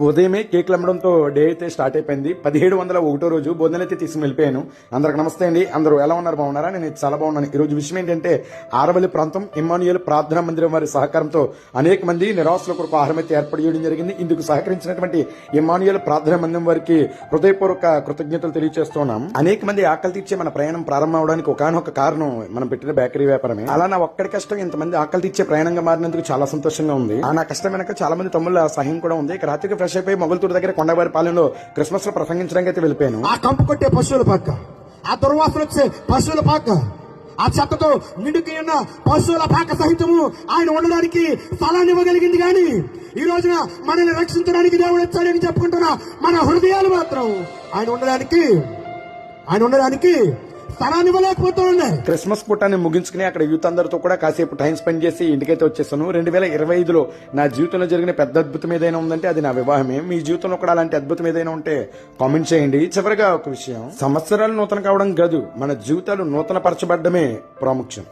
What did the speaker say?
ఉదయమే కేకులు అమ్మడంతో డే అయితే స్టార్ట్ అయిపోయింది. పదిహేడు వందల ఒకటో రోజు భోజనం అయితే తీసుకుని వెళ్ళిపోయాను. అందరికి నమస్తే అండి. అందరూ ఎలా ఉన్నారు? బాగున్నారా? నేను చాలా బాగున్నాను. ఈ రోజు విషయం ఏంటంటే ఆరవల్లి ప్రాంతం ఇమ్మానుయల్ ప్రార్థనా మందిరం వారి సహకారంతో అనేక మంది నిరాశల కొరకు ఆహారం అయితే ఏర్పాటు చేయడం జరిగింది. ఇందుకు సహకరించినటువంటి ఇమ్మానుయల్ ప్రార్థనా మందిరం వారికి హృదయపూర్వక కృతజ్ఞతలు తెలియజేస్తున్నాం. అనేక మంది ఆకలి తీర్చే మన ప్రయాణం ప్రారంభం అవడానికి ఒకనొక కారణం మనం పెట్టిన బేకరీ వ్యాపారమే. అలా నా ఒక్కడి కష్టం ఇంతమంది ఆకలి తీర్చే ప్రయాణంగా మారినందుకు చాలా సంతోషంగా ఉంది. ఆ నా కష్టం వెనక చాలా మంది తమ్ముళ్ళ సహాయం కూడా ఉంది. ఇక రాత్రికి కాసేపు మొగల్తూరు దగ్గర కొండవారి పాలెంలో క్రిస్మస్లో ప్రసంగించడానికి అయితే వెళ్ళిపోయాను. ఆ కంపు కొట్టే పశువుల పక్క ఆ దుర్వాసన వచ్చే పశువుల పక్క ఆ చెత్తతో నిండుకి ఉన్న పశువుల పాక సహితము ఆయన ఉండడానికి స్థలాన్ని ఇవ్వగలిగింది కానీ ఈ రోజున మనల్ని రక్షించడానికి దేవుడు వచ్చాడని చెప్పుకుంటున్నా మన హృదయాలు మాత్రం ఆయన ఉండడానికి ఆయన ఉండడానికి స్థలాన్ని ఇవ్వలేకపోతూ క్రిస్మస్ పుట్టాన్ని ముగించుకుని అక్కడ యూత్ అందరితో కూడా కాసేపు టైం స్పెండ్ చేసి ఇంటికైతే వచ్చేసాను. రెండు వేల ఇరవై ఐదులో నా జీవితంలో జరిగిన పెద్ద అద్భుతం ఏదైనా ఉందంటే అది నా వివాహమే. మీ జీవితంలో కూడా అలాంటి అద్భుతం ఏదైనా ఉంటే కామెంట్ చేయండి. చివరిగా ఒక విషయం. సంవత్సరాలు నూతన కావడం కాదు మన జీవితాలు నూతన పరచబడ్డమే ప్రాముఖ్యం.